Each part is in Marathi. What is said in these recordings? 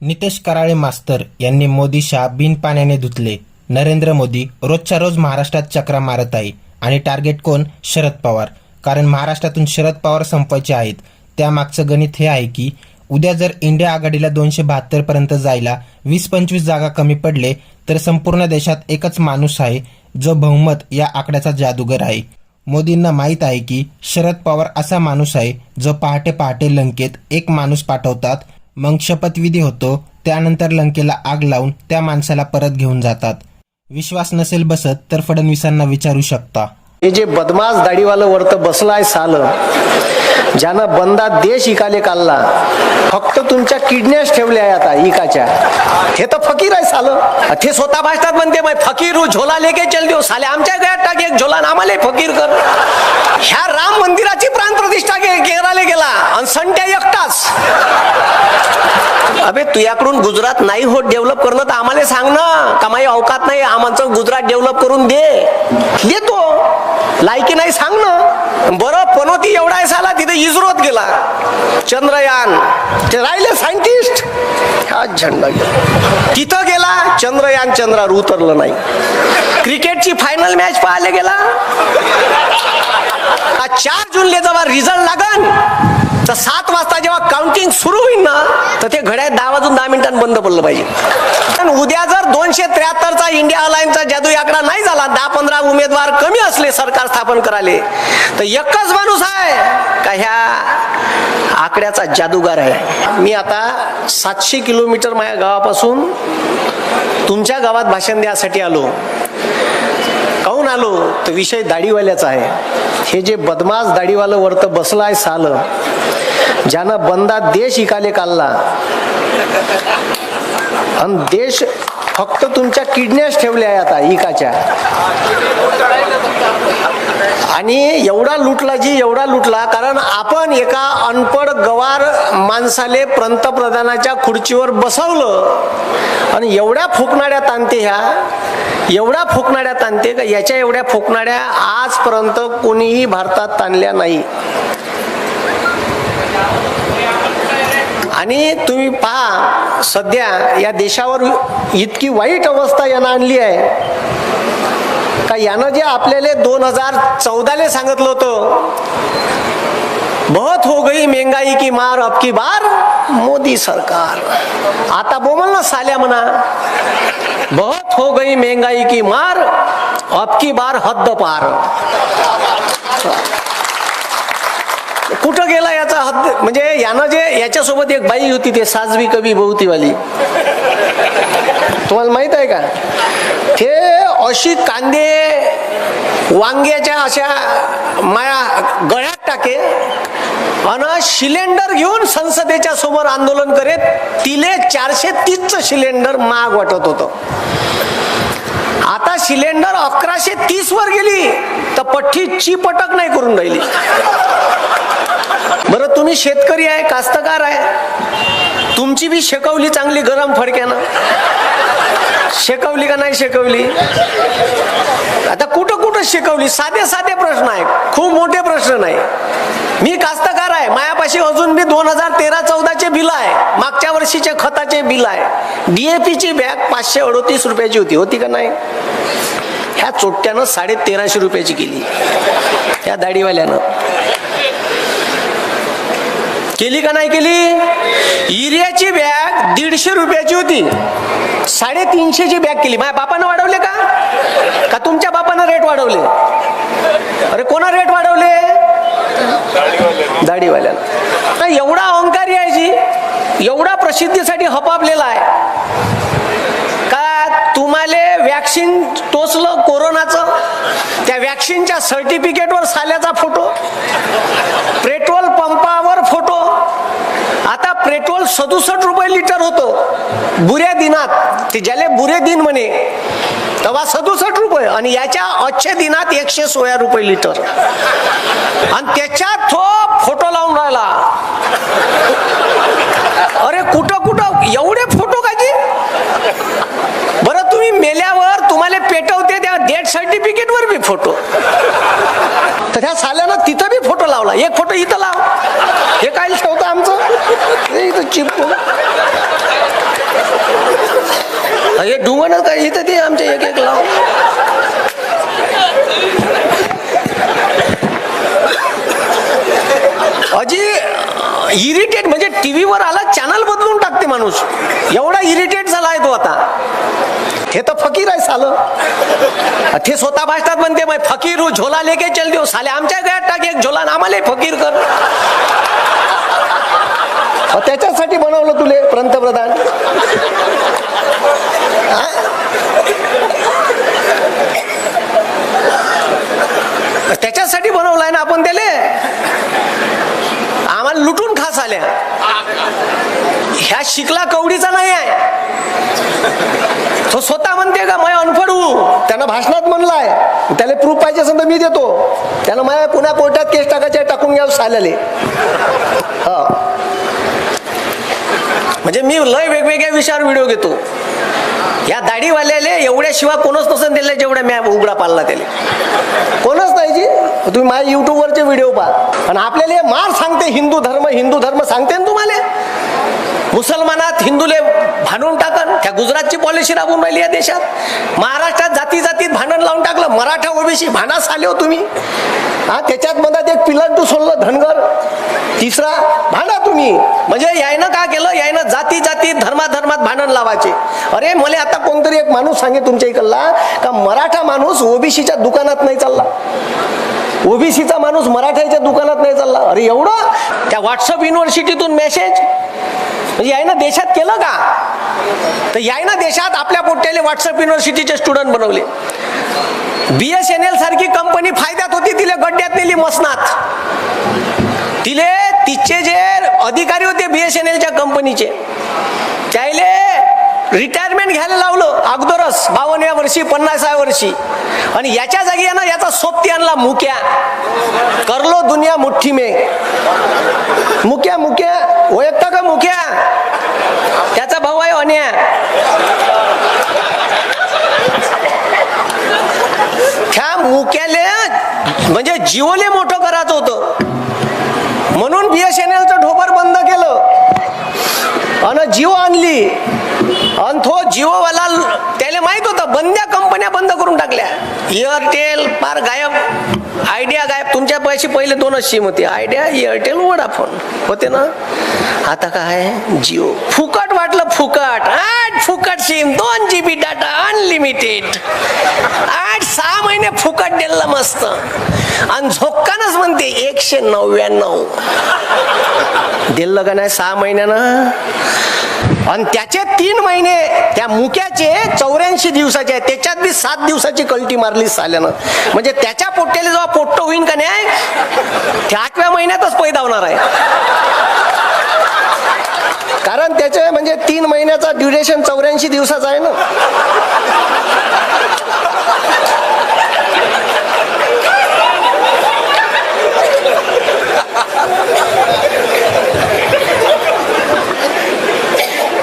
नितेश कराळे मास्तर यांनी मोदी शाह बिन पाण्याने धुतले. नरेंद्र मोदी रोजच्या रोज महाराष्ट्रात चक्रा मारत आहे आणि टार्गेट कोण? शरद पवार. कारण महाराष्ट्रातून शरद पवार संपवायचे आहेत. त्यामागचं गणित हे आहे की उद्या जर इंडिया आघाडीला दोनशे बहात्तर पर्यंत जायला वीस पंचवीस जागा कमी पडले तर संपूर्ण देशात एकच माणूस आहे जो बहुमत या आकड्याचा जादूगर आहे. मोदींना माहीत आहे की शरद पवार असा माणूस आहे जो पहाटे पहाटे लंकेत एक माणूस पाठवतात मग शपथविधी होतो त्यानंतर लंकेला आग लावून त्या माणसाला परत घेऊन जातात. विश्वास नसेल बसत तर फडणवीसांना विचारू शकता. हे जे बदमाश दाढीवालं वरतं बसलाय सालं ज्यानं बंदा देश इकाले काढला फक्त तुमच्या किडन्याच ठेवल्या आहे आता इकाच्या. हे तर फकीर आहे सालं. ते स्वतः भाषतात म्हणते "मैं फकीर झोला लेके चल देऊ साले आमच्या गळ्यात टाक एक झोला आम्हाला फकीर कर. ह्या राम मंदिराची प्राण प्रतिष्ठा के- केराला गेला आणि संट्या एकटाच. अबे तुझ्याकडून गुजरात नाही होत डेव्हलप करणं तर आम्हाला सांग ना. कमाई अवकात नाही आमचं गुजरात डेव्हलप करून दे. देतो. लायकी नाही सांग ना. बरं पनोती एवढा आहे साला तिथे इस्रोत गेला. चंद्रयान ते राहिले सायंटिस्ट. हा झेंडा गेला. तिथं गेला चंद्रयान चंद्रावर उतरलं नाही. क्रिकेटची फायनल मॅच पाहायला गेला. आ चार जूनले जेव्हा रिझल्ट लागन तर सात वाजता जेव्हा काउंटिंग सुरू होईल ना तर ते घड्याळ दहा वाजून दहा मिनिटांनी बंद पडलं पाहिजे. पण उद्या जर दोनशे त्र्याहत्तरचा इंडिया अलायन्सचा जादू आकडा नाही झाला दहा पंधरा उमेदवार कमी असले सरकार स्थापन कराले तर एकच माणूस आहे का ह्या आकड्याचा जादूगार आहे. मी आता सातशे किलोमीटर माझ्या गावापासून तुमच्या गावात भाषण द्यासाठी आलो. काहून आलो? तर विषय दाढीवाल्याचा आहे. हे जे बदमाश दाढीवालं वरतं बसलं आहे सालं ज्यानं बंदा देश इकाले काढला आणि देश फक्त तुमच्या किडन्याच ठेवल्या आहे आता इकाच्या. आणि एवढा लुटला जी एवढा लुटला कारण आपण एका अनपड गवार माणसाले पंतप्रधानाच्या खुर्चीवर बसवलं आणि एवढ्या फुकणाऱ्या तांते ह्या एवढ्या फुकणाऱ्या तांते का याच्या एवढ्या फुकणाऱ्या आजपर्यंत कोणीही भारतात ताणल्या नाही. आणि तुम्ही पहा सध्या या देशावर इतकी वाईट अवस्था यानं आणली आहे. का यानं जे आपल्याला दोन हजार चौदाले सांगितलं होतं बहुत हो गई महंगाई की मार अब की बार मोदी सरकार. आता बोमल ना साल्या म्हणा बहुत हो गई महंगाई की मार अब की बार हद्द पार. कुठं गेला याचा हद्द म्हणजे यानं जे याच्यासोबत एक बाई होती ते साजवी कवी बहुतीवाली तुम्हाला माहीत आहे का? ते अशी कांदे वांग्याच्या अशा माया गळ्यात टाके आणि सिलेंडर घेऊन संसदेच्या समोर आंदोलन करेत तिले चारशे तीसचं सिलेंडर महाग वाटत होतं. आता सिलेंडर अकराशे तीस वर गेली तर पठ्ठी चिपटक नाही करून राहिली. बरं तुम्ही शेतकरी आहे कास्तकार आहे. तुमची बी शेकवली चांगली गरम फडक्यानं. शेकवली का नाही शेकवली? आता कुठं कुठं शिकवली? साधे साधे प्रश्न आहे खूप मोठे प्रश्न नाही. मी कास्तकार आहे. मायापाशी अजून बी दोन हजार तेरा चौदाचे बिल आहे. मागच्या वर्षीचे खताचे बिल आहे. डीएपीची बॅग पाचशे अडोतीस रुपयाची होती. होती का नाही? ह्या चोट्यानं साडे तेराशे रुपयाची केली. त्या दाढीवाल्यानं. केली का नाही केली? युरियाची बॅग दीडशे रुपयाची होती. साडेतीनशेची बॅग केली. माझ्या बापानं वाढवले का? का तुमच्या बापानं रेट वाढवले? अरे कोणा रेट वाढवले? दाढीवाल्याला. एवढा अहंकारी आहे जी एवढा प्रसिद्धीसाठी हपापलेला आहे. का तुम्हाला वॅक्सिन टोचलं कोरोनाचं? त्या वॅक्सिनच्या सर्टिफिकेटवर साल्याचा फोटो पेट्रोल पंपावर फोटो पेट्रोल सदुसष्ट रुपये लिटर होतं. बुऱ्या दिनात ते ज्याले बुरे दिन म्हणे तेव्हा सदुसष्ट रुपये आणि याच्या अच्छे दिनात एकशे सोळा रुपये लिटर. आणि त्याच्यात तो फोटो लावून राहिला. अरे कुठं कुठं? एवढे फोटो काजी बरं तुम्ही मेल्यावर तुम्हाला पेटवते. डेथ सर्टिफिकेट वर बी फोटो तर त्या साल्यानं तिथं बी फोटो लावला. एक फोटो इथं लाव. हे काय ठेवतं आमचं? हे इथं चिपकू हे डुंगण काय इथं ते आमचे एक एक लाव. अजी इरिटेट म्हणजे टीव्हीवर आला चॅनल बदलून टाकते माणूस. एवढा इरिटेट झाला आहे तो आता. हे तर फकीर आहे साल. ते स्वतः भाषणात म्हणते मग फकीर हूँ, झोला लेके चल देऊ. साले आमच्या गळ्यात टाक एक झोला आम्हाला फकीर कर. त्याच्यासाठी बनवलं तुले पंतप्रधान? त्याच्यासाठी बनवलाय ना आपण त्याले? आम्हाला लुटून खास आल्या ह्या शिकला कवडीचा नाही आहे. तो स्वतः म्हणते का मैं अनफड. त्यानं भाषणात म्हणलाय त्याला प्रूफ पाहिजे असेल तर मी देतो. त्यानं माझ्या पुन्हा कोर्टात केस टाकायचे टाकून घ्या साल्याले. हा. म्हणजे मी लय वेगवेगळ्या विषयावर व्हिडिओ घेतो. या दाढीवाल्याले एवढ्या शिवाय कोणच नसेल दिले जेवढ्या म्या उघडा पाळला त्याला. कोणच नाही जी. तुम्ही माझ्या युट्यूबवरचे व्हिडिओ पहा. आणि आपल्याला मार सांगते हिंदू धर्म हिंदू धर्म सांगते ना तुम्हाला? मुसलमानात हिंदूले भांडून टाकन त्या गुजरातची पॉलिसी राबून राहिली या देशात. महाराष्ट्रात जाती जातीत भांडण लावून टाकलं मराठा ओबीसी भानास आले हो तुम्ही. हा त्याच्यात मधात एक पिलंटू सोडलं धनगर. तिसरा भांडा तुम्ही. म्हणजे यायनं का केलं? यायनं जाती जाती धर्माधर्मात भांडण लावायचे. अरे मला आता कोणतरी एक माणूस सांगे तुमच्या इकडला का मराठा माणूस ओबीसीच्या दुकानात नाही चालला? ओबीसीचा माणूस मराठ्याच्या दुकानात नाही चालला? अरे एवढं? त्या व्हॉट्सअप युनिव्हर्सिटीतून मेसेज म्हणजे यायनं देशात केलं का? तर यायनं देशात आपल्या पोट्याले व्हॉट्सअप युनिव्हर्सिटीचे स्टुडंट बनवले. बी एस एन एल सारखी कंपनी फायद्यात होती तिले गड्ड्यात नेली मसनात. तिले तिचे जे अधिकारी होते बी एस एन एलच्या कंपनीचे त्याले रिटायरमेंट घ्यायला लावलं अगोदरच बावन्नव्या वर्षी पन्नासाव्या वर्षी. आणि याच्या जागी ना याचा सोबती आणला मुक्या. करलो दुनिया मुठ्ठी मे. मुक्या मुक्या. ओळखता का मुक्या? त्याचा भाऊ आहे अन्या. त्या मुक्याले म्हणजे जिओले मोठं करायचं होतं. म्हणून बीएसएनएलचं ढोबर बंद केलं. अन जिओ आणली. आणि तो जिओवाला त्याला माहीत होतं बंद्या कंपन्या बंद करून टाकल्या. एअरटेल फार गायब. आयडिया गायब. तुमच्या पैसे पहिले दोनच सिम होते. आयडिया एअरटेल वोडाफोन होते ना? आता काय? जिओ फुकट वाटलं फुकट. आठ फुकट सिम दोन जी बी डाटा अनलिमिटेड महिने फुकट दिलं मस्त. आणि झोक्कानच म्हणते एकशे नव्याण्णव. दिलं का नाही सहा महिन्यानं? आणि त्याचे तीन महिने त्या मुक्याचे चौऱ्याऐंशी दिवसाचे आहे त्याच्यात बी सात दिवसाची कल्टी मारली साल्यानं. म्हणजे त्याच्या पोट्याला जेव्हा पोट्ट होईन का नाही त्या आठव्या महिन्यातच पैदा होणार आहे. कारण त्याचे म्हणजे तीन महिन्याचा ड्युरेशन चौऱ्याऐंशी दिवसाचा आहे ना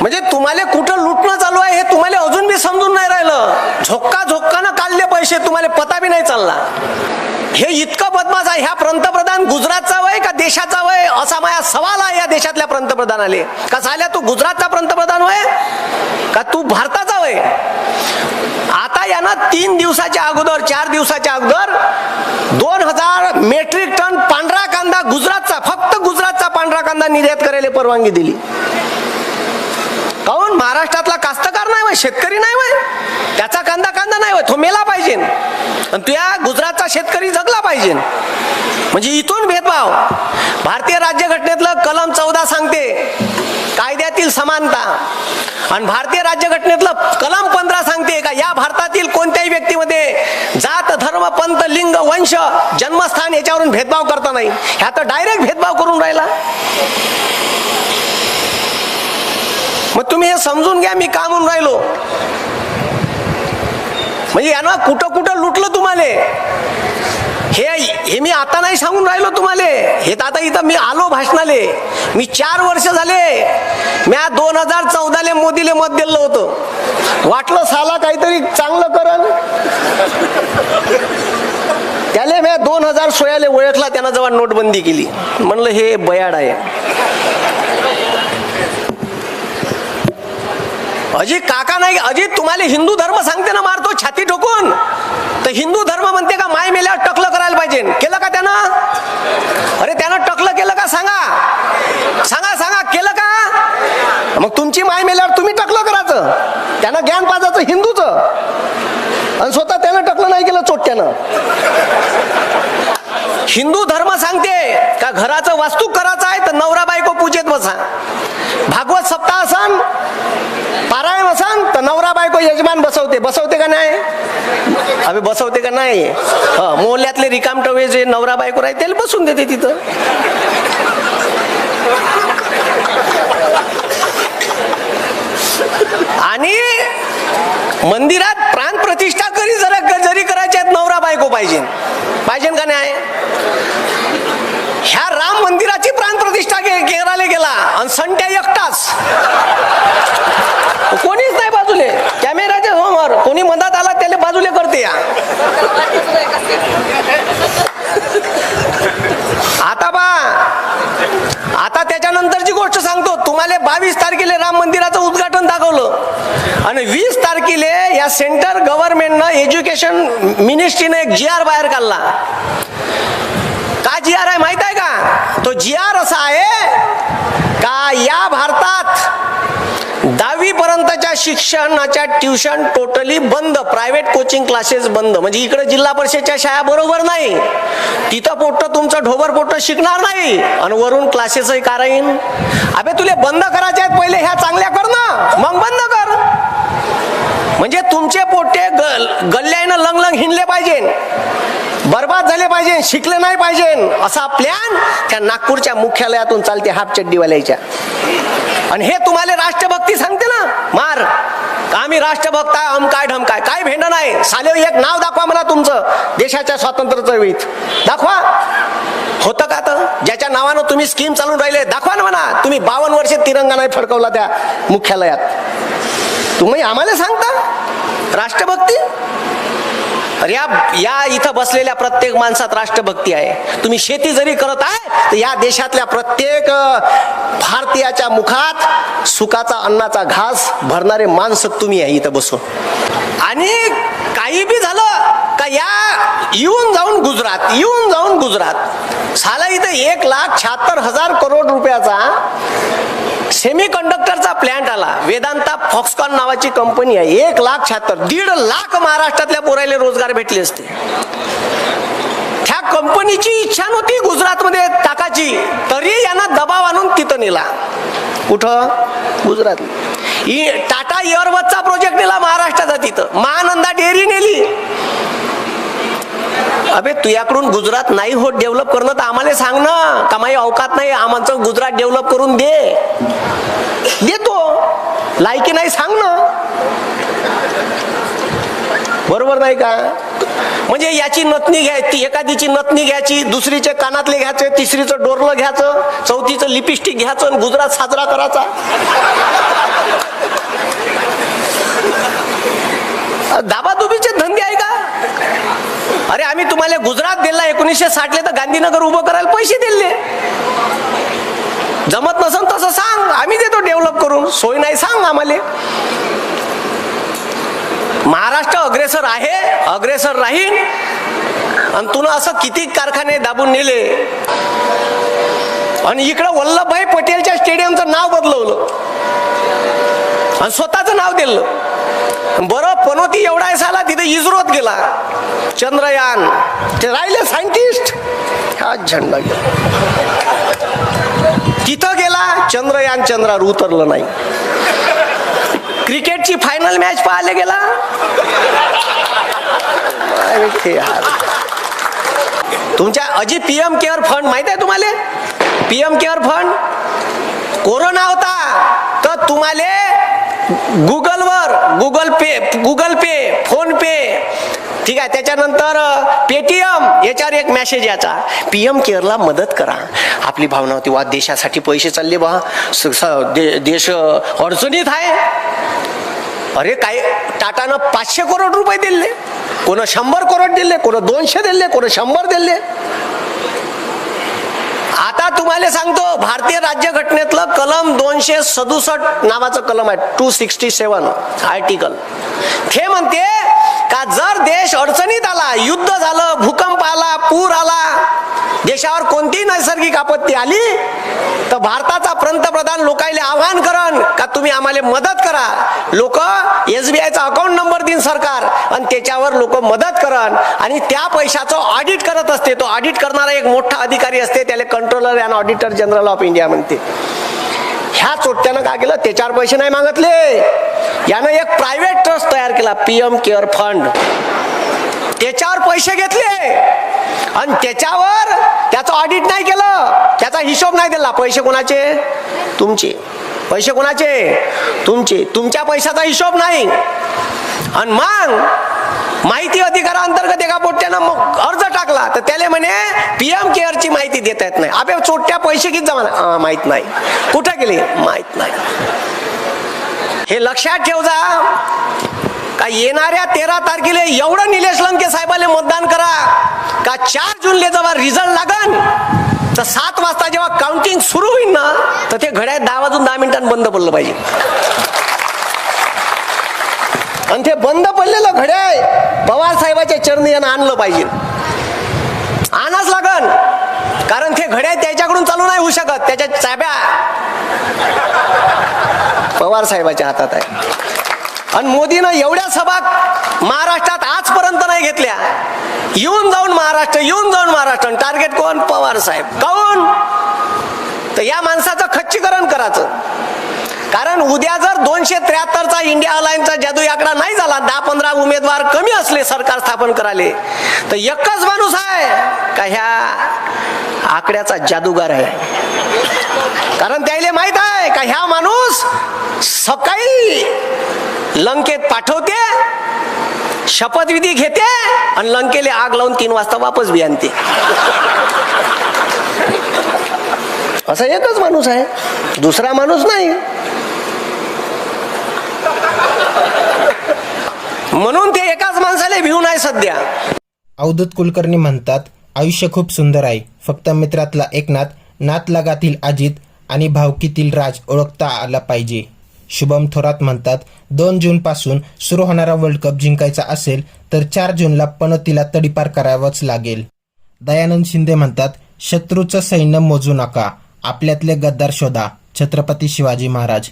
म्हणजे तुम्हाला कुठं लुटणं चालू आहे हे तुम्हाला अजून बी समजून नाही राहिलं झोक्का झोक्कानं काढले तुम्हाला पता बी नाही चालला. हे इतकं बदमाश आहे ह्या पंतप्रधान गुजरातचा वय का देशाचा वय? असा माझा सवाल आहे या देशातल्या पंतप्रधानाले. का झाल्या तू गुजरातचा पंतप्रधान वय? का तू भारताचा वय? आता यानं तीन दिवसाच्या अगोदर चार दिवसाच्या अगोदर दोन हजार मेट्रिक टन पांढरा कांदा गुजरातचा फक्त गुजरातचा पांढरा कांदा निर्यात करायला परवानगी दिली. काऊन महाराष्ट्रातला कास्त नाही वय शेतकरी नाही वय. त्याचा कांदा कांदा नाही वय तो मेला पाहिजे. आणि तुया गुजरातचा शेतकरी जगला पाहिजे. म्हणजे इथून भेदभाव. भारतीय राज्यघटनेतलं कलम चौदा सांगते कायद्यातील समानता. आणि भारतीय राज्यघटनेतलं कलम पंधरा सांगते का या भारतातील कोणत्याही व्यक्तीमध्ये जात धर्म पंत लिंग वंश जन्मस्थान याच्यावरून भेदभाव करता नाही. ह्या तर डायरेक्ट भेदभाव करून राहिला. मग तुम्ही हे समजून घ्या मी का म्हणून राहिलो? म्हणजे यानं कुठं कुठं लुटलं तुम्हाला? हे हे मी आता नाही सांगून राहिलो तुम्हाला. हे तर आता इथं मी आलो भाषणाले. मी चार वर्ष झाले. म्या दोन हजार चौदाले मोदीले मत दिलं होतं. वाटलं साला काहीतरी चांगलं करल त्याले म्या दोन हजार सोळाले ओळखला त्यानं जेव्हा नोटबंदी केली. म्हणलं हे बयाड आहे. अजित काका नाही अजित तुम्हाला हिंदू धर्म सांगते ना मारतो छाती ठोकून. तर हिंदू धर्म म्हणते का माय मेल्यावर टकलं करायला पाहिजे. केलं का त्यानं? अरे त्यानं टकलं केलं का सांगा. सांगा सांगा केलं का? मग तुमची माय मेल्यावर तुम्ही टकलं करायचं. त्यानं ज्ञान पाजायचं हिंदूचं. आणि स्वतः त्यानं टकलं नाही केलं चोट्यानं हिंदू धर्म सांगते का घराचं वास्तू करायचं आहे तर नवरा बायको पूजेत बसा. भागवत सप्ताह असन पारायण असन तर नवरा बायको यजमान बसवते. बसवते का नाही? अभि बसवते का नाही? मोहल्यातले मोहल्ल्यातले रिकाम टवे जे नवरा बायको राहते त्याला बसून देते तिथं. आणि मंदिरात प्राण प्रतिष्ठा करी जरा जरी करायच्या आहेत नवरा बायको पाहिजे. पाहिजे का नाही? ह्या राम मंदिराची प्राण प्रतिष्ठा करायला गेला. आणि संट्या एकटाच. कोणीच नाही बाजूले. कॅमेराच्या समोर. कोणी मधात आला त्याला बाजूले करते या. आता बा. आता त्याच्यानंतरची गोष्ट सांगतो. तुम्हाला बावीस तारखेला राम मंदिराचं उद्घाटन दाखवलं. आणि वीस तारखेला या सेंटर गव्हर्नमेंटनं एज्युकेशन मिनिस्ट्रीनं एक जी आर बाहेर काढला. का जी आर आहे माहीत आहे का? तो जी आर असा आहे का या भारतात दहावी पर्यंतच्या शिक्षणाच्या ट्युशन टोटली बंद प्रायव्हेट कोचिंग क्लासेस बंद. म्हणजे इकडे जिल्हा परिषदच्या शाळा बरोबर नाही. तिथं पोट्ट तुमचं ढोबर पोट्ट शिकणार नाही. आणि वरून क्लासेसही कराईन अबे तुले बंद करायचे आहेत पहिले ह्या चांगल्या कर ना. मग बंद कर. म्हणजे तुमचे पोटे ग- गल्ल्यानं लंग लंग हिंडले पाहिजे. बर्बाद झाले पाहिजे शिकले नाही पाहिजे. असा प्लॅन त्या नागपूरच्या मुख्यालयातून चालते हाफ चड्डीवाल्याच्या आणि हे तुम्हाला राष्ट्रभक्ती सांगते ना. मार. का आम्ही राष्ट्रभक्त आहे हम काय ढम काय. काय भेंड नाही. साले एक नाव दाखवा मला तुमचं. देशाच्या स्वातंत्र्य चळवळीत दाखवा. होतं का तर ज्याच्या नावानं तुम्ही स्कीम चालून राहिले. दाखवा ना म्हणा. तुम्ही बावन्न वर्षे तिरंगा नाही फडकवला त्या मुख्यालयात. तुम्ही आम्हाला सांगता? राष्ट्रभक्ती? या या इथं बसलेल्या प्रत्येक माणसात राष्ट्रभक्ती आहे. तुम्ही शेती जरी करत आहे तर या देशातल्या प्रत्येक भारतीयाच्या मुखात सुखाचा अन्नाचा घास भरणारे माणसं तुम्ही आहे इथं बसून. आणि काही बी झालं का या येऊन जाऊन गुजरात येऊन जाऊन गुजरात. साला इथं एक लाख शहात्तर हजार करोड रुपयाचा सेमी कंडक्टरचा प्लॅन्ट आला. वेदांता फॉक्सकॉन नावाची कंपनी आहे. एक लाख शहात्तर दीड लाख महाराष्ट्रातल्या पोरायला रोजगार भेटले असते. त्या कंपनीची इच्छा नव्हती गुजरातमध्ये टाकाची तरी यांना दबाव आणून तिथं नेला. कुठं? गुजरात. टाटा एअरबसचा प्रोजेक्ट नेला महाराष्ट्राचा तिथं. महानंदा डेअरी नेली. अबे तुझ्याकडून गुजरात नाही होत डेव्हलप करणं तर आम्हाला सांग ना. कमाई अवकात नाही आम्हाचं गुजरात डेव्हलप करून दे. देतो. लायकी नाही सांग ना. बरोबर नाही का? म्हणजे याची नतनी घ्यायची एखादीची नतनी घ्यायची दुसरीचे कानातले घ्यायचे तिसरीचं डोरलं घ्यायचं चौथीचं लिपस्टिक घ्यायचं आणि गुजरात साजरा करायचा. दाबादुबीचे धंदे आहे का? अरे आम्ही तुम्हाला गुजरात दिला एकोणीसशे साठले तर गांधीनगर उभं करायला पैसे दिले. जमत नसन तसं सांग आम्ही देतो डेव्हलप करून. सोय नाही सांग आम्हाला. महाराष्ट्र अग्रेसर आहे अग्रेसर राहील आणि तुला असं किती कारखाने दाबून नेले? आणि इकडं वल्लभभाई पटेलच्या स्टेडियमचं नाव बदलवलं. आणि स्वतःचं नाव दिलं. बरं पनोती एवढा आहे साला तिथे इस्रोत गेला. चंद्रयान. ते राहिले सायंटिस्ट. हा झेंडा गेला. तिथं गेला चंद्रयान चंद्रावर उतरलं नाही. क्रिकेटची फायनल मॅच पाहायला गेला. तुमच्या अजी पी एम केअर फंड माहीत आहे तुम्हाला? P M care fund corona होता तर तुम्हाला गुगलवर Google Pay Google Pay PhonePe. ठीक आहे त्याच्यानंतर पेटीएम याच्यावर एक मेसेज याचा पीएम केअरला मदत करा. आपली भावना होती वा देशासाठी पैसे चालले बा. स- दे- देश अडचणीत आहे. अरे काय टाटानं पाचशे करोड रुपये दिले. कोण शंभर करोड दिले कोण दोनशे दिले कोण शंभर दिले. आता तुम्हाला सांगतो भारतीय राज्यघटनेतलं कलम दोनशे सदुसष्ट नावाचं कलम आहे टू सिक्स्टी सेवन आर्टिकल ते म्हणते का जर देश अडचणीत आला युद्ध झालं भूकंप आला पूर आला देशावर कोणतीही नैसर्गिक आपत्ती आली तर भारताचा पंतप्रधान लोकायले आव्हान करण का तुम्ही आम्हाला मदत करा? लोक एस बी आयचा अकाउंट नंबर देईन सरकार आणि त्याच्यावर लोक मदत करण आणि त्या पैशाचं ऑडिट करत असते. तो ऑडिट करणारा एक मोठा अधिकारी असते त्याला controller and auditor general of India म्हणते. ह्या चोट्यानं काय केलं? त्याच्यावर पैसे नाही मागितले. यानं एक प्रायव्हेट ट्रस्ट तयार केला पीएम केअर फंड त्याच्यावर पैसे घेतले. आणि त्याच्यावर त्याचं ऑडिट नाही केलं. त्याचा हिशोब नाही दिला. पैसे कोणाचे? तुमचे. पैसे कोणाचे? तुमचे. तुमच्या पैशाचा हिशोब नाही. आणि मग माहिती अधिकारांतर्गत एका पोट्यानं मग अर्ज टाकला. तर त्याला म्हणे पीएम केअरची माहिती देता येत नाही. अबे चोट्या पैसे किती जमा माहीत नाही. कुठं गेले? माहीत नाही. हे लक्षात ठेव जा का येणाऱ्या तेरा तारखेला एवढं निलेश लंके साहेबाले मतदान करा? का चार जूनले जेव्हा रिझल्ट लागन तर सात वाजता जेव्हा काउंटिंग सुरू होईल ना तर ते घड्याळ दहा वाजून दहा मिनिटांनी बंद पडलं पाहिजे. आणि ते बंद पडलेलं घड्याळ पवार साहेबाच्या चरणी यानं आणलं पाहिजे. आणाच लागन कारण ते घड्याळ त्याच्याकडून चालू नाही होऊ शकत त्याच्या चाब्या पवार साहेबाच्या हातात आहे. आणि मोदीनं एवढ्या सभा महाराष्ट्रात आजपर्यंत नाही घेतल्या. येऊन जाऊन महाराष्ट्र येऊन जाऊन महाराष्ट्र. टार्गेट कोण? पवार साहेब. काऊन? तर या माणसाचं खच्चीकरण करायचं. कारण उद्या जर दोनशे त्र्याहत्तरचा इंडिया अलायन्सचा जादू आकडा नाही झाला दहा पंधरा उमेदवार कमी असले सरकार स्थापन कराले तर एकच माणूस आहे का ह्या आकड्याचा जादूगार आहे? कारण त्याला माहीत आहे का ह्या माणूस सकाळी लंकेत पाठवते शपथविधी घेते आणि लंकेले आग लावून तीन वाजता वापस बी आणते. असा एकच माणूस आहे. दुसरा माणूस नाही. म्हणून ते एकाच माणसाला भिवून आहे सध्या. अवधूत कुलकर्णी म्हणतात आयुष्य खूप सुंदर आहे. फक्त मित्रातला एकनाथ नातलगातील अजित आणि भावकीतील राज ओळखता आला पाहिजे. शुभम थोरात म्हणतात दोन जूनपासून सुरू होणारा वर्ल्ड कप जिंकायचा असेल तर चार जूनला पणतीला तडीपार करावंच लागेल. दयानंद शिंदे म्हणतात शत्रूचं सैन्य मोजू नका आपल्यातले गद्दार शोधा छत्रपती शिवाजी महाराज.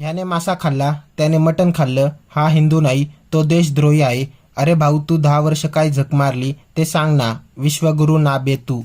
ह्याने मासा खाल्ला त्याने मटण खाल्लं हा हिंदू नाही तो देशद्रोही आहे. अरे भाऊ तू दहा वर्ष काय झक मारली ते सांग ना विश्वगुरु ना बे तू.